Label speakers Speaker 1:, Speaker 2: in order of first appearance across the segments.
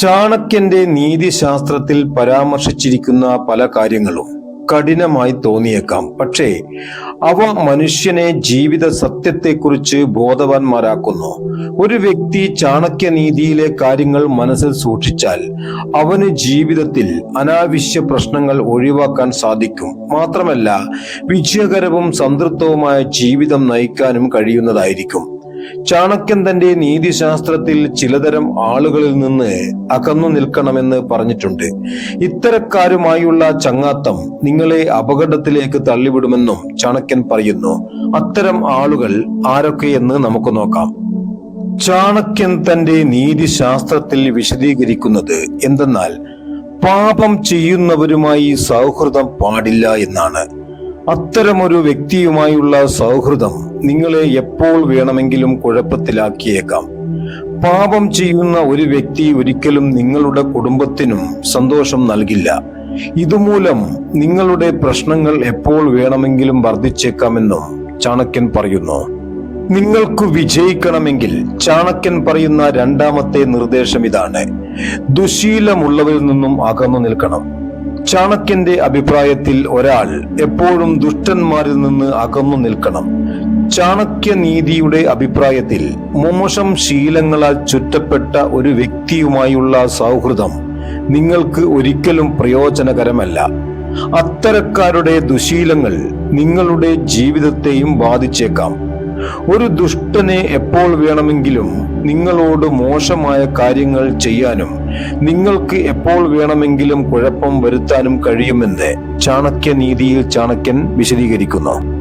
Speaker 1: ചാണക്യന്റെ നീതിശാസ്ത്രത്തിൽ പരാമർശിച്ചിരിക്കുന്ന പല കാര്യങ്ങളും കഠിനമായി തോന്നിയേക്കാം. പക്ഷേ അവ മനുഷ്യനെ ജീവിത സത്യത്തെക്കുറിച്ച് ബോധവാന്മാരാക്കുന്നു. ഒരു വ്യക്തി ചാണക്യനീതിയിലെ കാര്യങ്ങൾ മനസ്സിൽ സൂക്ഷിച്ചാൽ അവന് ജീവിതത്തിൽ അനാവശ്യ പ്രശ്നങ്ങൾ ഒഴിവാക്കാൻ സാധിക്കും. മാത്രമല്ല വിജയകരവും സംതൃപ്തവുമായ ജീവിതം നയിക്കാനും കഴിയുന്നതായിരിക്കും. ചാണക്യൻ തന്റെ നീതിശാസ്ത്രത്തിൽ ചിലതരം ആളുകളിൽ നിന്ന് അകന്നു നിൽക്കണമെന്ന് പറഞ്ഞിട്ടുണ്ട്. ഇത്തരക്കാരുമായുള്ള ചങ്ങാത്തം നിങ്ങളെ അപകടത്തിലേക്ക് തള്ളിവിടുമെന്നും ചാണക്യൻ പറയുന്നു. അത്തരം ആളുകൾ ആരൊക്കെയെന്ന് നമുക്ക് നോക്കാം. ചാണക്യൻ തന്റെ നീതിശാസ്ത്രത്തിൽ വിശദീകരിക്കുന്നത് എന്തെന്നാൽ പാപം ചെയ്യുന്നവരുമായി സൗഹൃദം പാടില്ല എന്നാണ്. അത്തരമൊരു വ്യക്തിയുമായുള്ള സൗഹൃദം നിങ്ങളെ എപ്പോൾ വേണമെങ്കിലും കുഴപ്പത്തിലാക്കിയേക്കാം. പാപം ചെയ്യുന്ന ഒരു വ്യക്തി ഒരിക്കലും നിങ്ങളുടെ കുടുംബത്തിനും സന്തോഷം നൽകില്ല. ഇതുമൂലം നിങ്ങളുടെ പ്രശ്നങ്ങൾ എപ്പോൾ വേണമെങ്കിലും വർദ്ധിച്ചേക്കാമെന്നും ചാണക്യൻ പറയുന്നു. നിങ്ങൾക്ക് വിജയിക്കണമെങ്കിൽ ചാണക്യൻ പറയുന്ന രണ്ടാമത്തെ നിർദ്ദേശം ഇതാണ്. ദുശീലമുള്ളവരിൽ നിന്നും അകന്നു നിൽക്കണം. ചാണക്യന്റെ അഭിപ്രായത്തിൽ ഒരാൾ എപ്പോഴും ദുഷ്ടന്മാരിൽ നിന്ന് അകന്നു നിൽക്കണം. ചാണക്യ നീതിയുടെ അഭിപ്രായത്തിൽ മോശം ശീലങ്ങളാൽ ചുറ്റപ്പെട്ട ഒരു വ്യക്തിയുമായുള്ള സൗഹൃദം നിങ്ങൾക്ക് ഒരിക്കലും പ്രയോജനകരമല്ല. അത്തരക്കാരുടെ ദുശീലങ്ങൾ നിങ്ങളുടെ ജീവിതത്തെയും ബാധിച്ചേക്കാം. ഒരു ദുഷ്ടനെ എപ്പോൾ വേണമെങ്കിലും നിങ്ങളോട് മോശമായ കാര്യങ്ങൾ ചെയ്യാനും നിങ്ങൾക്ക് എപ്പോൾ വേണമെങ്കിലും കുഴപ്പം വരുത്താനും കഴിയുമെന്ന് ചാണക്യനീതിയിൽ ചാണക്യൻ വിശദീകരിക്കുന്നു.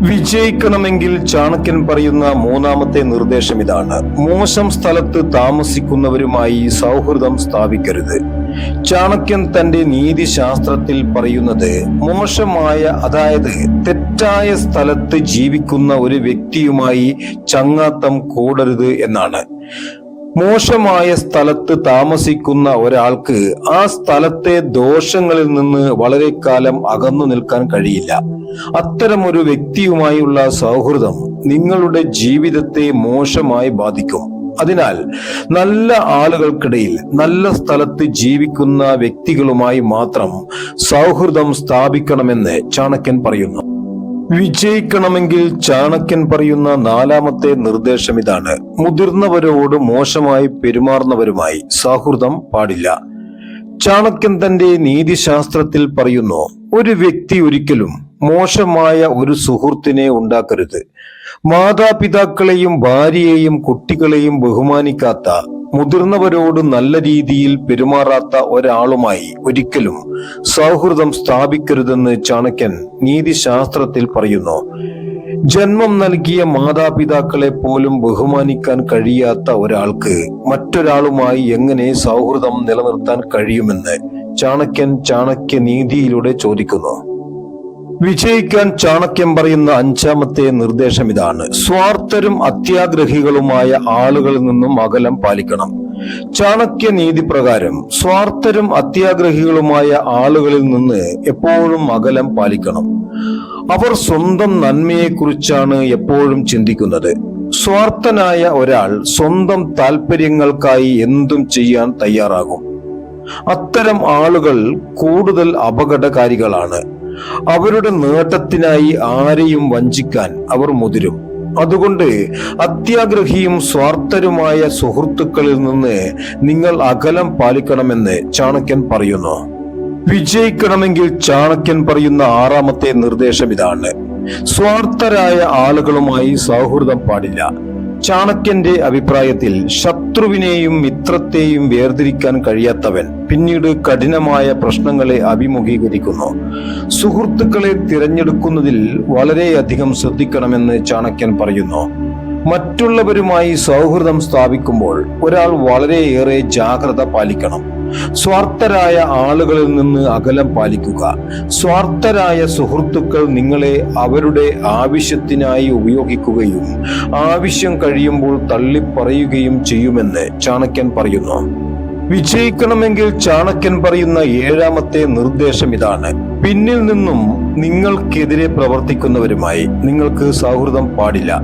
Speaker 1: വിജയിക്കണമെങ്കിൽ ചാണക്യൻ പറയുന്ന മൂന്നാമത്തെ നിർദ്ദേശം ഇതാണ്. മോശം സ്ഥലത്ത് താമസിക്കുന്നവരുമായി സൗഹൃദം സ്ഥാപിക്കരുത്. ചാണക്യൻ തന്റെ നീതിശാസ്ത്രത്തിൽ പറയുന്നത് മോശമായ അതായത് തെറ്റായ സ്ഥലത്ത് ജീവിക്കുന്ന ഒരു വ്യക്തിയുമായി ചങ്ങാത്തം കൂടരുത് എന്നാണ്. മോശമായ സ്ഥലത്ത് താമസിക്കുന്ന ഒരാൾക്ക് ആ സ്ഥലത്തെ ദോഷങ്ങളിൽ നിന്ന് വളരെ കാലം അകന്നു നിൽക്കാൻ കഴിയില്ല. അത്തരമൊരു വ്യക്തിയുമായുള്ള സൗഹൃദം നിങ്ങളുടെ ജീവിതത്തെ മോശമായി ബാധിക്കും. അതിനാൽ നല്ല ആളുകൾക്കിടയിൽ നല്ല സ്ഥലത്ത് ജീവിക്കുന്ന വ്യക്തികളുമായി മാത്രം സൗഹൃദം സ്ഥാപിക്കണമെന്ന് ചാണക്യൻ പറയുന്നു. വിജയിക്കണമെങ്കിൽ ചാണക്യൻ പറയുന്ന നാലാമത്തെ നിർദ്ദേശം ഇതാണ് മുതിർന്നവരോട് മോശമായി പെരുമാറുന്നവരുമായി സൗഹൃദം പാടില്ല. ചാണക്യൻ തന്റെ നീതിശാസ്ത്രത്തിൽ പറയുന്നു ഒരു വ്യക്തി ഒരിക്കലും മോശമായ ഒരു സുഹൃത്തിനെ ഉണ്ടാക്കരുത്. മാതാപിതാക്കളെയും ഭാര്യയെയും കുട്ടികളെയും ബഹുമാനിക്കാത്ത മുതിർന്നവരോട് നല്ല രീതിയിൽ പെരുമാറാത്ത ഒരാളുമായി ഒരിക്കലും സൗഹൃദം സ്ഥാപിക്കരുതെന്ന് ചാണക്യൻ നീതിശാസ്ത്രത്തിൽ പറയുന്നു. ജന്മം നൽകിയ മാതാപിതാക്കളെ പോലും ബഹുമാനിക്കാൻ കഴിയാത്ത ഒരാൾക്ക് മറ്റൊരാളുമായി എങ്ങനെ സൗഹൃദം നിലനിർത്താൻ കഴിയുമെന്ന് ചാണക്യൻ ചാണക്യ നീതിയിലൂടെ ചോദിക്കുന്നു. വിജയിക്കാൻ ചാണക്യം പറയുന്ന അഞ്ചാമത്തെ നിർദ്ദേശം ഇതാണ്. സ്വാർത്ഥരും അത്യാഗ്രഹികളുമായ ആളുകളിൽ നിന്നും അകലം പാലിക്കണം. ചാണക്യ നീതി പ്രകാരം സ്വാർത്ഥരും അത്യാഗ്രഹികളുമായ ആളുകളിൽ നിന്ന് എപ്പോഴും അകലം പാലിക്കണം. അവർ സ്വന്തം നന്മയെക്കുറിച്ചാണ് എപ്പോഴും ചിന്തിക്കുന്നത്. സ്വാർത്ഥനായ ഒരാൾ സ്വന്തം താല്പര്യങ്ങൾക്കായി എന്തും ചെയ്യാൻ തയ്യാറാകും. അത്തരം ആളുകൾ കൂടുതൽ അപകടകാരികളാണ്. അവരുടെ നേട്ടത്തിനായി ആരെയും വഞ്ചിക്കാൻ അവർ മുതിരും. അതുകൊണ്ട് അത്യാഗ്രഹിയും സ്വാർത്ഥരുമായ സുഹൃത്തുക്കളിൽ നിന്ന് നിങ്ങൾ അകലം പാലിക്കണമെന്ന് ചാണക്യൻ പറയുന്നു. വിജയിക്കണമെങ്കിൽ ചാണക്യൻ പറയുന്ന ആറാമത്തെ നിർദ്ദേശം ഇതാണ്. സ്വാർത്ഥരായ ആളുകളുമായി സൗഹൃദം പാടില്ല. ചാണക്യന്റെ അഭിപ്രായത്തിൽ ശത്രുവിനെയും മിത്രത്തെയും വേർതിരിക്കാൻ കഴിയാത്തവൻ പിന്നീട് കഠിനമായ പ്രശ്നങ്ങളെ അഭിമുഖീകരിക്കുന്നു. സുഹൃത്തുക്കളെ തിരഞ്ഞെടുക്കുന്നതിൽ വളരെയധികം ശ്രദ്ധിക്കണമെന്ന് ചാണക്യൻ പറയുന്നു. മറ്റുള്ളവരുമായി സൗഹൃദം സ്ഥാപിക്കുമ്പോൾ ഒരാൾ വളരെയേറെ ജാഗ്രത പാലിക്കണം. സ്വാർത്ഥരായ ആളുകളിൽ നിന്ന് അകലം പാലിക്കുക. സ്വാർത്ഥരായ സുഹൃത്തുക്കൾ നിങ്ങളെ അവരുടെ ആവശ്യത്തിനായി ഉപയോഗിക്കുകയും ആവശ്യം കഴിയുമ്പോൾ തള്ളിപ്പറയുകയും ചെയ്യുമെന്ന് ചാണക്യൻ പറയുന്നു. വിജയിക്കണമെങ്കിൽ ചാണക്യൻ പറയുന്ന ഏഴാമത്തെ നിർദ്ദേശം ഇതാണ്. പിന്നിൽ നിന്നും നിങ്ങൾക്കെതിരെ പ്രവർത്തിക്കുന്നവരുമായി നിങ്ങൾക്ക് സൗഹൃദം പാടില്ല.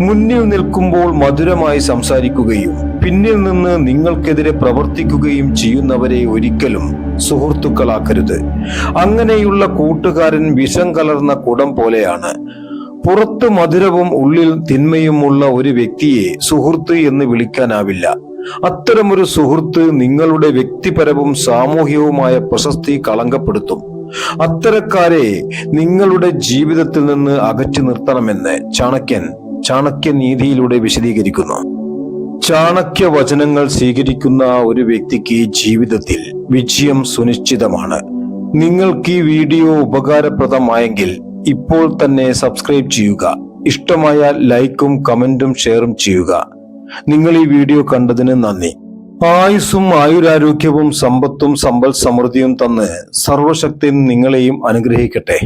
Speaker 1: മുന്നിൽ നിൽക്കുമ്പോൾ മധുരമായി സംസാരിക്കുകയും പിന്നിൽ നിന്ന് നിങ്ങൾക്കെതിരെ പ്രവർത്തിക്കുകയും ചെയ്യുന്നവരെ ഒരിക്കലും സുഹൃത്തുക്കളാക്കരുത്. അങ്ങനെയുള്ള കൂട്ടുകാരൻ വിഷം കലർന്ന കുടം പോലെയാണ്. പുറത്ത് മധുരവും ഉള്ളിൽ തിന്മയുമുള്ള ഒരു വ്യക്തിയെ സുഹൃത്ത് എന്ന് വിളിക്കാനാവില്ല. അത്തരമൊരു സുഹൃത്ത് നിങ്ങളുടെ വ്യക്തിപരവും സാമൂഹികവുമായ പ്രശസ്തി കളങ്കപ്പെടുത്തും. അത്തരക്കാരെ നിങ്ങളുടെ ജീവിതത്തിൽ നിന്ന് അകറ്റി നിർത്തണമെന്ന് ചാണക്യൻ ചാണക്യ നീതിയിലൂടെ വിശദീകരിക്കുന്നു. ചാണക്യ വചനങ്ങൾ സ്വീകരിക്കുന്ന ഒരു വ്യക്തിക്ക് ജീവിതത്തിൽ വിജയം സുനിശ്ചിതമാണ്. നിങ്ങൾക്ക് ഈ വീഡിയോ ഉപകാരപ്രദമായെങ്കിൽ ഇപ്പോൾ തന്നെ സബ്സ്ക്രൈബ് ചെയ്യുക. ഇഷ്ടമായ ലൈക്കും കമന്റും ഷെയറും ചെയ്യുക. നിങ്ങൾ ഈ വീഡിയോ കണ്ടതിന് നന്ദി. ആയുസ്സും ആയുരാരോഗ്യവും സമ്പത്തും സമ്പൽ സമൃദ്ധിയും തന്ന് സർവശക്തിയും നിങ്ങളെയും അനുഗ്രഹിക്കട്ടെ.